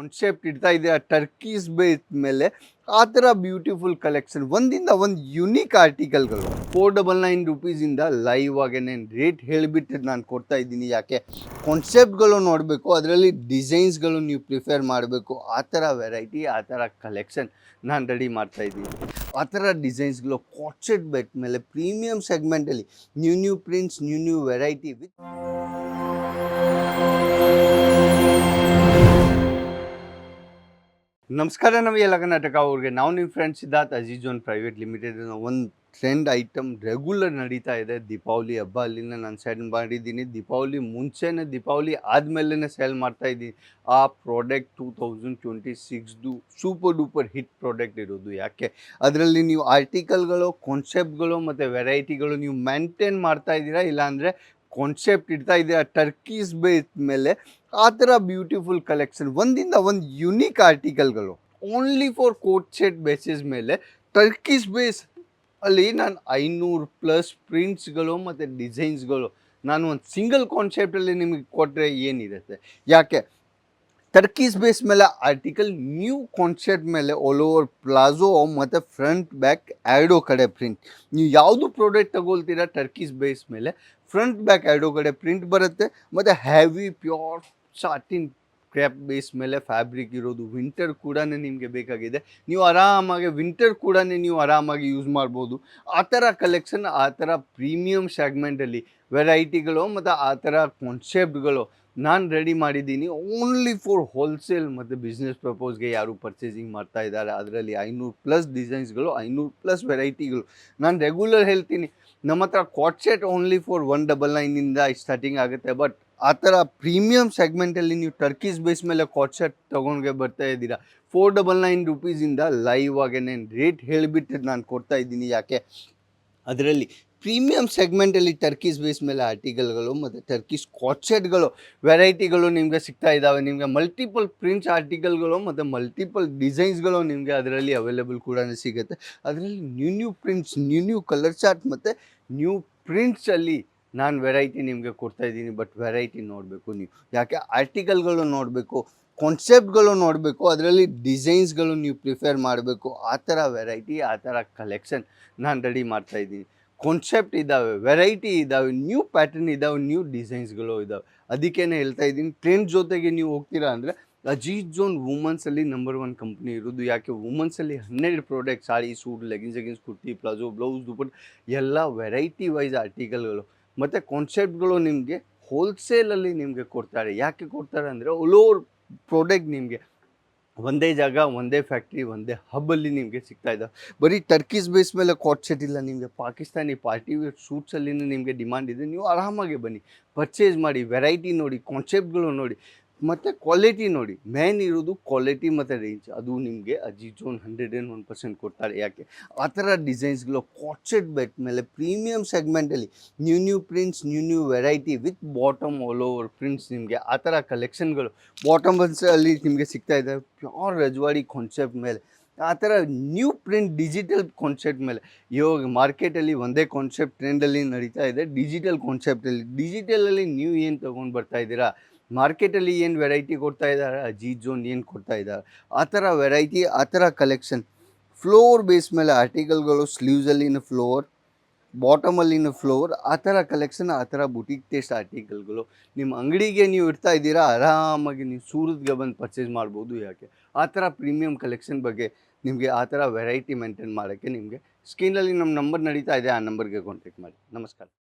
Concept ಇಡ್ತಾ ಇದೆ ಟರ್ಕೀಸ್ base ಮೇಲೆ. ಆ ಥರ ಬ್ಯೂಟಿಫುಲ್ ಕಲೆಕ್ಷನ್ ಒಂದಿಂದ ಒಂದು ಯುನೀಕ್ ಆರ್ಟಿಕಲ್ಗಳು ಫೋರ್ ಡಬಲ್ ನೈನ್ ರುಪೀಸಿಂದ ಲೈವ್ ಆಗೇನೆ. ರೇಟ್ ಹೇಳಿಬಿಟ್ಟು ನಾನು ಕೊಡ್ತಾ ಇದ್ದೀನಿ. ಯಾಕೆ? ಕಾನ್ಸೆಪ್ಟ್ಗಳು ನೋಡಬೇಕು, ಅದರಲ್ಲಿ ಡಿಸೈನ್ಸ್ಗಳು ನೀವು ಪ್ರಿಫೇರ್ ಮಾಡಬೇಕು. ಆ ಥರ ವೆರೈಟಿ ಆ ಥರ ಕಲೆಕ್ಷನ್ ನಾನು ರೆಡಿ ಮಾಡ್ತಾ ಇದ್ದೀನಿ. ಆ ಥರ ಡಿಸೈನ್ಸ್ಗಳು ಕಾನ್ಸೆಪ್ಟ್ ಬೆಟ್ ಮೇಲೆ premium ಸೆಗ್ಮೆಂಟಲ್ಲಿ new new prints new new variety with ನಮಸ್ಕಾರ ನಮಗೆ ಕರ್ನಾಟಕ ಅವ್ರಿಗೆ. ನಾವು ನಿಮ್ಮ friend Siddharth Aziz one private limited ಒಂದು ಟ್ರೆಂಡ್ ಐಟಮ್ ರೆಗ್ಯುಲರ್ ನಡೀತಾ ಇದೆ. ದೀಪಾವಳಿ ಹಬ್ಬ ಅಲ್ಲಿನ ನಾನು ಸೆಲ್ ಮಾಡಿದ್ದೀನಿ. ದೀಪಾವಳಿ ಮುಂಚೆನೇ, ದೀಪಾವಳಿ ಆದಮೇಲೆ ಸೇಲ್ ಮಾಡ್ತಾ ಇದ್ದೀನಿ. ಆ ಪ್ರಾಡಕ್ಟ್ ಟೂ ತೌಸಂಡ್ ಟ್ವೆಂಟಿ ಸಿಕ್ಸ್ದು ಸೂಪರ್ ಡೂಪರ್ ಹಿಟ್ ಪ್ರಾಡಕ್ಟ್ ಇರೋದು. ಯಾಕೆ? ಅದರಲ್ಲಿ ನೀವು ಆರ್ಟಿಕಲ್ಗಳು ಕಾನ್ಸೆಪ್ಟ್ಗಳು ಮತ್ತು ವೆರೈಟಿಗಳು ನೀವು ಮೇಂಟೈನ್ ಮಾಡ್ತಾ ಇದ್ದೀರಾ? ಇಲ್ಲಾಂದರೆ ಕಾನ್ಸೆಪ್ಟ್ ಇಡ್ತಾ ಇದ್ದೀರಾ? ಟರ್ಕೀಸ್ ಬೇಸ್ ಮೇಲೆ ಆ ಥರ ಬ್ಯೂಟಿಫುಲ್ ಕಲೆಕ್ಷನ್ ಒಂದಿಂದ ಒಂದು unique ಆರ್ಟಿಕಲ್ಗಳು only for coat set basis ಮೇಲೆ ಟರ್ಕಿಸ್ ಬೇಸ್ ಅಲ್ಲಿ ನಾನು ಐನೂರು ಪ್ಲಸ್ ಪ್ರಿಂಟ್ಸ್ಗಳು ಮತ್ತು ಡಿಸೈನ್ಸ್ಗಳು ನಾನು ಒಂದು ಸಿಂಗಲ್ ಕಾನ್ಸೆಪ್ಟಲ್ಲಿ ನಿಮಗೆ ಕೊಟ್ಟರೆ ಏನಿರುತ್ತೆ? ಯಾಕೆ? ಟರ್ಕೀಸ್ ಬೇಸ್ ಮೇಲೆ ಆರ್ಟಿಕಲ್ ನ್ಯೂ ಕಾನ್ಸೆಪ್ಟ್ ಮೇಲೆ ಆಲ್ ಓವರ್ ಪ್ಲಾಜೋ ಮತ್ತು ಫ್ರಂಟ್ ಬ್ಯಾಕ್ ಎರಡೋ ಕಡೆ ಪ್ರಿಂಟ್ ನೀವು ಯಾವುದು ಪ್ರಾಡಕ್ಟ್ ತಗೊಳ್ತೀರಾ ಟರ್ಕೀಸ್ ಬೇಸ್ ಮೇಲೆ ಫ್ರಂಟ್ ಬ್ಯಾಕ್ ಎರಡೋ ಕಡೆ ಪ್ರಿಂಟ್ ಬರುತ್ತೆ, ಮತ್ತು heavy pure satin crepe base ಮೇಲೆ ಫ್ಯಾಬ್ರಿಕ್ ಇರೋದು ವಿಂಟರ್ ಕೂಡ ನಿಮಗೆ ಬೇಕಾಗಿದೆ. ನೀವು ಆರಾಮಾಗಿ ವಿಂಟರ್ ಕೂಡ ನೀವು ಆರಾಮಾಗಿ ಯೂಸ್ ಮಾಡ್ಬೋದು. ಆ ಥರ ಕಲೆಕ್ಷನ್ ಆ ಥರ ಪ್ರೀಮಿಯಮ್ ಸೆಗ್ಮೆಂಟಲ್ಲಿ ವೆರೈಟಿಗಳು ಮತ್ತು ಆ ಥರ ಕಾನ್ಸೆಪ್ಟ್ಗಳು ನಾನು ರೆಡಿ ಮಾಡಿದ್ದೀನಿ. ಓನ್ಲಿ ಫಾರ್ ಹೋಲ್ಸೇಲ್ ಮತ್ತು ಬಿಸ್ನೆಸ್ ಪ್ರಪೋಸ್ಗೆ ಯಾರು ಪರ್ಚೇಸಿಂಗ್ ಮಾಡ್ತಾ ಇದ್ದಾರೆ. ಅದರಲ್ಲಿ ಐನೂರು ಪ್ಲಸ್ ಡಿಸೈನ್ಸ್ಗಳು ಐನೂರು ಪ್ಲಸ್ ವೆರೈಟಿಗಳು ನಾನು ರೆಗ್ಯುಲರ್ ಹೇಳ್ತೀನಿ. ನಮ್ಮ ಹತ್ರ coat set only for one double ನೈನಿಂದ starting ಆಗುತ್ತೆ. ಬಟ್ ಆ ಥರ ಪ್ರೀಮಿಯಂ ಸೆಗ್ಮೆಂಟಲ್ಲಿ ನೀವು ಟರ್ಕೀಸ್ ಬೇಸ್ ಮೇಲೆ ಕಾಟ್ ಸೆಟ್ ತೊಗೊಂಡ್ಗೆ ಬರ್ತಾ ಇದ್ದೀರಾ? ಫೋರ್ ಡಬಲ್ ನೈನ್ ರುಪೀಸಿಂದ ಲೈವ್ ಆಗೇನೆ. ರೇಟ್ ಹೇಳಿಬಿಟ್ಟು ನಾನು ಕೊಡ್ತಾ ಇದ್ದೀನಿ. ಯಾಕೆ? ಅದರಲ್ಲಿ ಪ್ರೀಮಿಯಂ ಸೆಗ್ಮೆಂಟಲ್ಲಿ ಟರ್ಕೀಸ್ ಬೇಸ್ ಮೇಲೆ ಆರ್ಟಿಕಲ್ಗಳು ಮತ್ತು ಟರ್ಕೀಸ್ ಕಾಟ್ಸೆಟ್ಗಳು ವೆರೈಟಿಗಳು ನಿಮಗೆ ಸಿಗ್ತಾ ಇದ್ದಾವೆ. ನಿಮಗೆ ಮಲ್ಟಿಪಲ್ ಪ್ರಿಂಟ್ಸ್ ಆರ್ಟಿಕಲ್ಗಳು ಮತ್ತು ಮಲ್ಟಿಪಲ್ ಡಿಸೈನ್ಸ್ಗಳು ನಿಮಗೆ ಅದರಲ್ಲಿ ಅವೈಲೇಬಲ್ ಕೂಡ ಸಿಗುತ್ತೆ. ಅದರಲ್ಲಿ new new prints new new colour chart ಮತ್ತು ನ್ಯೂ ಪ್ರಿಂಟ್ಸಲ್ಲಿ ನಾನು ವೆರೈಟಿ ನಿಮಗೆ ಕೊಡ್ತಾ ಇದ್ದೀನಿ ಬಟ್ ವೆರೈಟಿ ನೋಡಬೇಕು ನೀವು. ಯಾಕೆ ಆರ್ಟಿಕಲ್ಗಳು ನೋಡಬೇಕು ಕಾನ್ಸೆಪ್ಟ್ಗಳು ನೋಡಬೇಕು, ಅದರಲ್ಲಿ ಡಿಸೈನ್ಸ್ಗಳು ನೀವು ಪ್ರಿಫೇರ್ ಮಾಡಬೇಕು, ಆ ಥರ ವೆರೈಟಿ ಆ ಥರ ಕಲೆಕ್ಷನ್ ನಾನು ರೆಡಿ ಮಾಡ್ತಾ ಇದ್ದೀನಿ. ಕಾನ್ಸೆಪ್ಟ್ ಇದ್ದಾವೆ ವೆರೈಟಿ ಇದ್ದಾವೆ ನ್ಯೂ ಪ್ಯಾಟರ್ನ್ ಇದ್ದಾವೆ ನ್ಯೂ ಡಿಸೈನ್ಸ್ಗಳು ಇದ್ದಾವೆ ಅದಕ್ಕೇನೆ ಹೇಳ್ತಾ ಇದ್ದೀನಿ ಟ್ರೆಂಡ್ ಜೊತೆಗೆ ನೀವು ಹೋಗ್ತೀರಾ ಅಂದರೆ ಅಜೀತ್ ಜೋನ್ ವುಮನ್ಸಲ್ಲಿ ನಂಬರ್ ಒನ್ ಕಂಪ್ನಿ ಇರೋದು. ಯಾಕೆ ವುಮನ್ಸಲ್ಲಿ ಹನ್ನೆರಡು product sari, suit leggings leggings kurti palazzo blouse dupatta ಎಲ್ಲ ವೆರೈಟಿ ವೈಸ್ ಆರ್ಟಿಕಲ್ಗಳು ಮತ್ತು ಕಾನ್ಸೆಪ್ಟ್ಗಳು ನಿಮಗೆ ಹೋಲ್ಸೇಲಲ್ಲಿ ನಿಮಗೆ ಕೊಡ್ತಾರೆ. ಯಾಕೆ ಕೊಡ್ತಾರೆ ಅಂದರೆ ಓವರ್ ಪ್ರಾಡಕ್ಟ್ ನಿಮಗೆ. ಒಂದೇ ಜಾಗ, ಒಂದೇ ಫ್ಯಾಕ್ಟ್ರಿ ಒಂದೇ ಹಬ್ಬಲ್ಲಿ ನಿಮಗೆ ಸಿಗ್ತಾ ಇದೆ. ಬರೀ ಟರ್ಕೀಸ್ ಬೇಸ್ ಮೇಲೆ ಕಾಟ್ ಸೆಟ್ ಇಲ್ಲ ನಿಮಗೆ ಪಾಕಿಸ್ತಾನಿ ಪಾರ್ಟಿ ವೇರ್ ಸೂಟ್ಸಲ್ಲಿನೂ ನಿಮಗೆ ಡಿಮ್ಯಾಂಡ್ ಇದೆ. ನೀವು ಆರಾಮಾಗಿ ಬನ್ನಿ. ಪರ್ಚೇಸ್ ಮಾಡಿ ವೆರೈಟಿ ನೋಡಿ ಕಾನ್ಸೆಪ್ಟ್ಗಳು ನೋಡಿ. ಮತ್ತು ಕ್ವಾಲಿಟಿ ನೋಡಿ. ಮೇನ್ ಇರೋದು ಕ್ವಾಲಿಟಿ ಮತ್ತು ರೇಂಜ್ ಅದು ನಿಮಗೆ Azizone hundred and one percent ಕೊಡ್ತಾರೆ. ಯಾಕೆ? ಆ ಥರ ಡಿಸೈನ್ಸ್ಗಳು ಕಾಟ್ಸೆಟ್ ಬೆಟ್ ಮೇಲೆ premium ಸೆಗ್ಮೆಂಟಲ್ಲಿ new new prints new new variety with bottom all over prints ನಿಮಗೆ ಆ ಥರ ಕಲೆಕ್ಷನ್ಗಳು ಬಾಟಮ್ ಅಲ್ಲಿ ನಿಮಗೆ ಸಿಗ್ತಾ ಇದೆ. ಪ್ಯೂರ್ ರಜವಾಡಿ ಕಾನ್ಸೆಪ್ಟ್ ಮೇಲೆ. ಆ ಥರ ನ್ಯೂ ಪ್ರಿಂಟ್ ಡಿಜಿಟಲ್ ಕಾನ್ಸೆಪ್ಟ್ ಮೇಲೆ. ಇವಾಗ ಮಾರ್ಕೆಟಲ್ಲಿ ಒಂದೇ ಕಾನ್ಸೆಪ್ಟ್ ಟ್ರೆಂಡಲ್ಲಿ ನಡೀತಾ ಇದೆ. ಡಿಜಿಟಲ್ ಕಾನ್ಸೆಪ್ಟಲ್ಲಿ ಡಿಜಿಟಲಲ್ಲಿ ನೀವು ಏನು ತೊಗೊಂಡು ಬರ್ತಾ ಇದ್ದೀರಾ? ಮಾರ್ಕೆಟಲ್ಲಿ ಏನು ವೆರೈಟಿ ಕೊಡ್ತಾ ಇದ್ದಾರೆ? ಅಜೀತ್ ಜೋನ್ ಏನು ಕೊಡ್ತಾ ಇದ್ದಾರೆ? ಆ ಥರ ವೆರೈಟಿ ಆ ಥರ ಕಲೆಕ್ಷನ್ ಫ್ಲೋರ್ ಬೇಸ್ ಮೇಲೆ ಆರ್ಟಿಕಲ್ಗಳು ಸ್ಲೀವ್ಸಲ್ಲಿನ ಫ್ಲೋರ್ ಬಾಟಮಲ್ಲಿನ ಫ್ಲೋರ್ ಆ ಥರ ಕಲೆಕ್ಷನ್ ಆ ಥರ ಬುಟೀಕ್ ಟೇಸ್ಟ್ ಆರ್ಟಿಕಲ್ಗಳು ನಿಮ್ಮ ಅಂಗಡಿಗೆ ನೀವು ಇಡ್ತಾ ಇದ್ದೀರಾ? ಆರಾಮಾಗಿ ನೀವು ಸೂರತ್ಗೆ ಬಂದು ಪರ್ಚೇಸ್ ಮಾಡ್ಬೋದು ಯಾಕೆ? ಆ ಥರ ಪ್ರೀಮಿಯಂ ಕಲೆಕ್ಷನ್ ಬಗ್ಗೆ ನಿಮಗೆ ಆ ಥರ ವೆರೈಟಿ ಮೇಂಟೈನ್ ಮಾಡೋಕ್ಕೆ ನಿಮಗೆ ಸ್ಕ್ರೀನಲ್ಲಿ ನಮ್ಮ ನಂಬರ್ ನಡೀತಾ ಇದೆ. ಆ ನಂಬರ್ಗೆ ಕಾಂಟ್ಯಾಕ್ಟ್ ಮಾಡಿ. ನಮಸ್ಕಾರ.